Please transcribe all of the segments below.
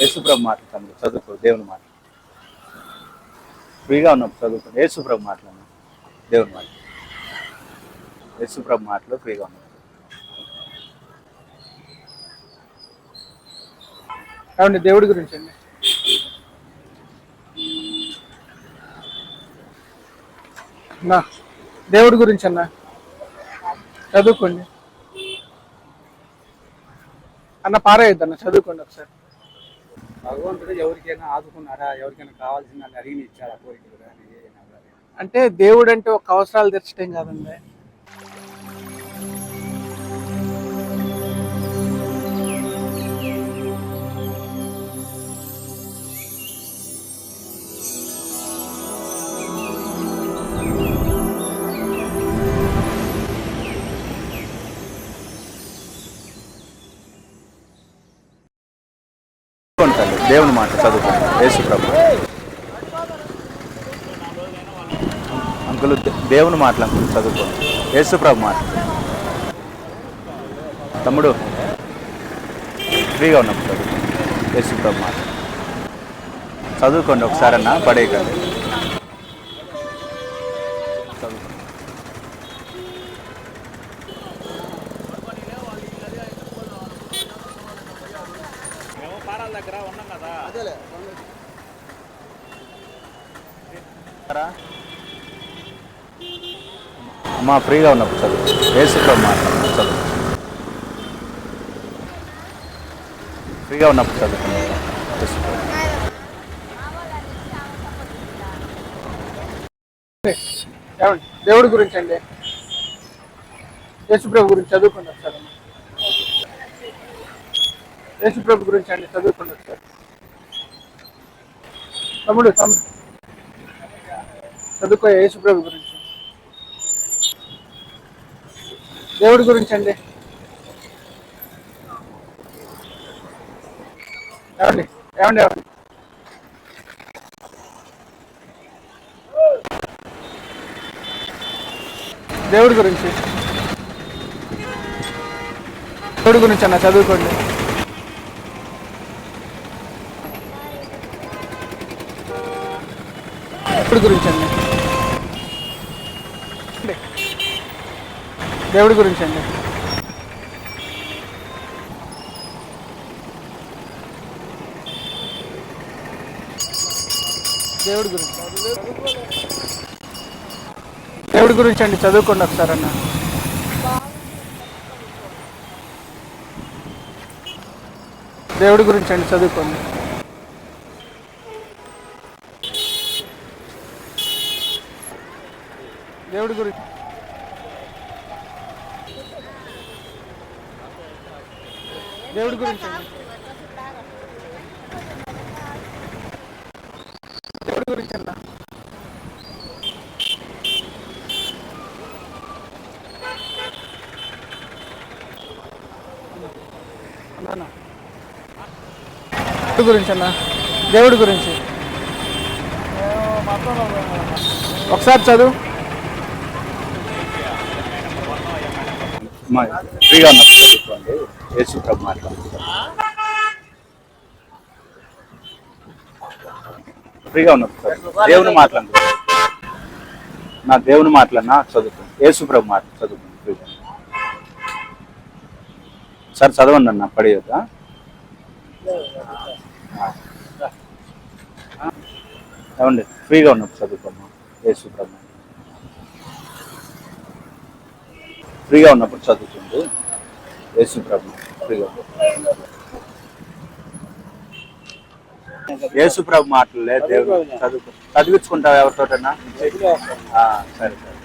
యేసుప్రభు మాట చదువుకో దేవుని మాట. ఫ్రీగా ఉన్నప్పుడు చదువుకో యేసుప్రభు మాట్లాడు దేవుని మాట. యేసుప్రభు మాటలు ఫ్రీగా ఉన్నప్పుడు. ఏమండి దేవుడి గురించి అండి? నా దేవుడి గురించి అన్న? చదువుకోండి. అన్న పారేయద్దన్న చదువుకోండి ఒకసారి. భగవంతుడు ఎవరికైనా ఆదుకున్నారా ఎవరికైనా కావాల్సిన అడిగిన ఇచ్చారా కోరికలు కానీ? అంటే దేవుడు అంటే ఒక అవసరాలు తీర్చడం కాదండి. దేవుని మాట చదువుకోండి యేసుప్రభు అంకులు దేవుని మాటలు అంకులు చదువుకోండి. యేసుప్రభు మాట. తమ్ముడు ఫ్రీగా ఉన్నప్పుడు యేసు ప్రభు మాట. చదువుకోండి ఒకసారన్నా పడేయకండి. చదువుకోండి. అమ్మా ఫ్రీగా ఉన్నప్పుడు చదువు యేసుప్రభు మాట చదువు ఫ్రీగా ఉన్నప్పుడు ఏమండి? దేవుడి గురించి అండి. యేసుప్రభు గురించి చదువుకోండి ఒకసారి అన్న. యేసుప్రభు గురించి అండి చదువుకోండి సార్. తమ్ముడు తమ్ముడు. చదువుకో యేసుప్రభు గురించి. దేవుడి గురించి అండి. ఏమండి? ఏమండి ఏమండి? దేవుడి గురించి. దేవుడి గురించి అన్న చదువుకోండి. దేవుడి గురించి అండి. దేవుడి గురించి అండి. దేవుడి గురించి. దేవుడి గురించి అండి చదువుకోండి ఒకసారి అన్న. దేవుడి గురించి అండి చదువుకోండి. దేవుడి గురించి దేవుడి గురించి. దేవుడి గురించి అన్న గురించి అన్న? దేవుడి గురించి. ఒకసారి చదువు. ఫ్రీగా ఉన్నప్పుడు చదువుకోండి యేసుప్రభు మాట ఫ్రీగా ఉన్నప్పుడు దేవుని మాట్లాడు నా దేవుని మాటలన్నా చదువుకోండి. యేసుప్రభు మాట్లా చదువుకోండి ఫ్రీగా. సార్ చదవండి అన్న పడేయద్దా? ఏమండి? ఫ్రీగా ఉన్నప్పుడు చదువుకోమ్మా యేసుప్రభు ప్రభు ఫ్రీగా ఉన్నప్పుడు చదువుతుంది యేసుప్రభు ఫ్రీగా యేసుప్రభు మాటలే దేవుడు చదువుకో చదివించుకుంటావు ఎవరితోటన్నా ఆ, సరే సరే.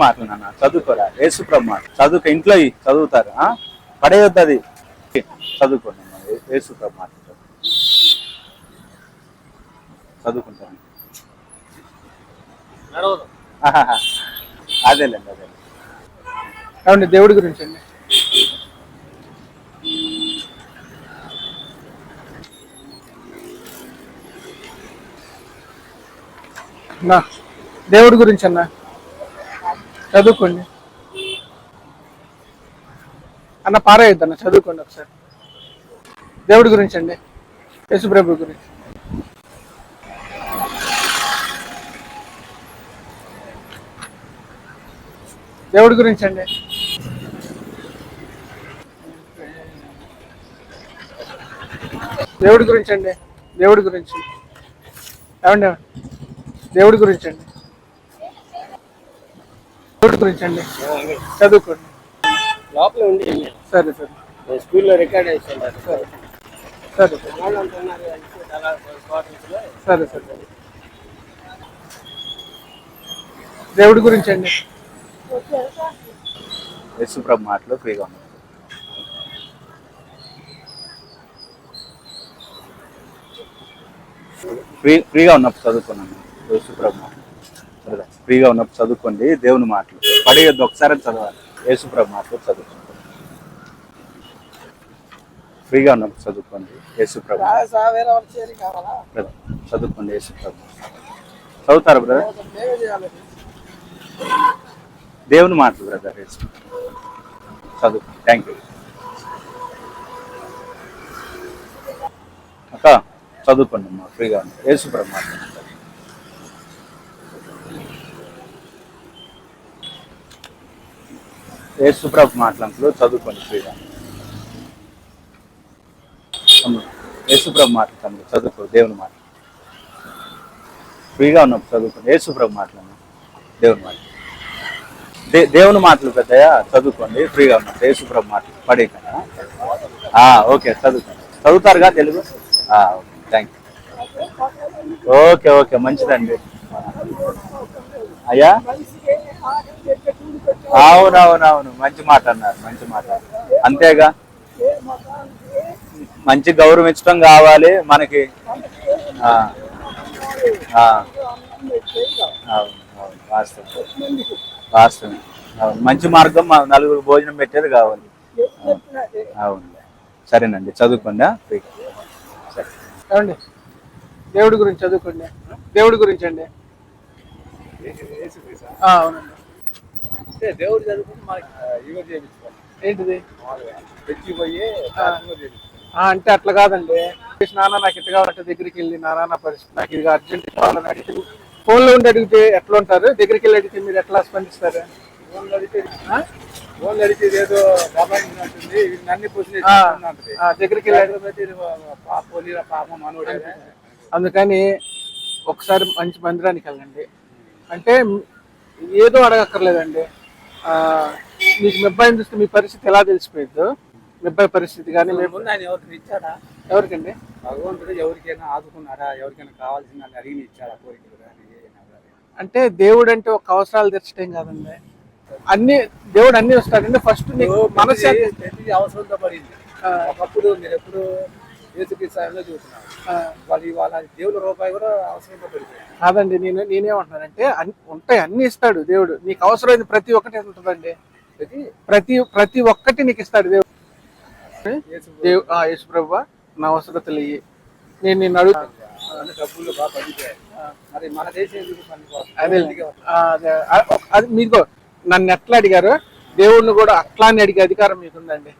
మాటలు నాన్న చదువుకోరా. యేసుప్రభు మాట. చదువుకో ఇంట్లో చదువుతారు? పడేయొద్దు అది. చదువుకోండి అమ్మా. ఏ- యేసుప్రభు మాట చదువు. చదువుకుంటాను. అదేలేండి అదే ఏమండి దేవుడి గురించి అండి. నా దేవుడి గురించి అన్న. చదువుకోండి. అన్న పారేయద్దు అన్న చదువుకోండి ఒకసారి. దేవుడి గురించి అండి. యశుప్రభు గురించి. దేవుడి గురించి అండి. దేవుడి గురించి అండి దేవుడి గురించి. ఏమండి? దేవుడి గురించి అండి దేవుడి గురించి అండి చదువుకోండి. లోపల ఉండి సరే సరే. స్కూల్లో రికార్డ్ చేస్తున్నారు సరే. సరే. సరే దేవుడి గురించి అండి యేసుప్రభు మాటలు ఫ్రీగా ఉన్నాయి. ఫ్రీ ఫ్రీగా ఉన్నప్పుడు చదువుకున్నాను యేసుప్రభు సరదా ఫ్రీగా ఉన్నప్పుడు చదువుకోండి దేవుని మాటలు. పడేయద్దు ఒకసారి చదవాలి. యేసుప్రభు మాటలు చదువుకోండి. ఫ్రీగా ఉన్నప్పుడు చదువుకోండి యేసుప్రభు చదువుకోండి యేసుప్రభు చదువుతారా బ్రదర్? దేవుని మాటలు బ్రదర్ యేసు చదువు. థ్యాంక్ యూ అక్క చదువుకోండి అమ్మా ఫ్రీగా ఉంది యేసు మాటలు యేసుప్రభు మాటలంకులు చదువుకోండి ఫ్రీగా. యేసుప్రభు మాటలు చదువుకో దేవుని మాట. ఫ్రీగా ఉన్నప్పుడు చదువుకోండి. యేసుప్రభు మాట్లాడు దేవుని మాట. దే దేవుని మాటలు పెద్దయా చదువుకోండి ఫ్రీగా ఉన్నప్పుడు యేసుప్రభు మాటలు పడే కదా ఓకే చదువుకోండి. చదువుతారుగా Telugu? Thank you okay okay మంచిదండి. అయ్యా? అవునవునవును మంచి మాట అన్నారు మంచి మాట. అంతేగా? మంచి గౌరవం ఇచ్చడం కావాలి మనకి. ఆ, ఆ. అవును అవును వాస్తవం. వాస్తవం. అవును మంచి మార్గం మా నలుగురు భోజనం పెట్టేది కావాలి. అవును. సరేనండి చదువుకోండి ఏమండి? దేవుడి గురించి చదువుకోండి. దేవుడి గురించి అండి. అవునండి. అంటే దేవుడు మనకి ఇవో చేయించుకోవాలి. ఏంటిది? అంటే అట్లా కాదండి. నాన్న నాకు ఇట్లా కావాలంటే దగ్గరికి వెళ్ళి నాన్న నా పరిస్థితి నాకు ఇది అర్జెంట్ కావాలని అడిగితే ఫోన్లో ఉండి అడిగితే ఎట్లా ఉంటారు? దగ్గరికి వెళ్ళి అడిగితే మీరు ఎట్లా స్పందిస్తారు? దగ్గరికి అందుకని ఒకసారి మంచి మందిరానికి వెళ్ళండి. అంటే ఏదో అడగక్కర్లేదండి. మీకు మీ అబ్బాయిని చూస్తే మీ పరిస్థితి ఎలా తెలిసిపోయిద్దు మీ అబ్బాయి పరిస్థితి కానీ ఎవరికి ఇచ్చాడా? ఎవరికండి? భగవంతుడు ఎవరికైనా ఆదుకున్నాడా? ఎవరికైనా కావాల్సిన అడిగి కోరికలు ఏమైనా కానీ. అంటే దేవుడు అంటే ఒక అవసరాలు తీర్చడం కాదండి. అన్ని దేవుడు అన్ని వస్తాడండి ఫస్ట్ నీకు ప్రతిదీ అవసరంతో పడింది. ఒకప్పుడు మీరు ఎప్పుడు ఏసుకి సాయంలో చూస్తున్నారు ఆ, వాళ్ళు ఇవాళ దేవుల రూపాయి కూడా అవసరంతో పడిపోయింది కాదండి నేను నేనేమంటున్నానంటే ఉంటాయి అన్ని ఇస్తాడు దేవుడు. నీకు అవసరమైంది ప్రతి ఒక్కటి ఉంటుందండి ప్రతి ప్రతి ప్రతి ఒక్కటి నీకు ఇస్తాడు దేవుడు. యేసు దేవు ఆ, యేసు ప్రభువా నా అవసరతలు ఇయ్యి నేను నిన్ను అడుగు డబ్బులు బాగా పడిపోయాయి. మరి మన దేశం? అదే. అది మీకు నన్ను ఎట్లా అడిగారు దేవుడిని కూడా అట్లానే అడిగే అధికారం మీకు ఉందండి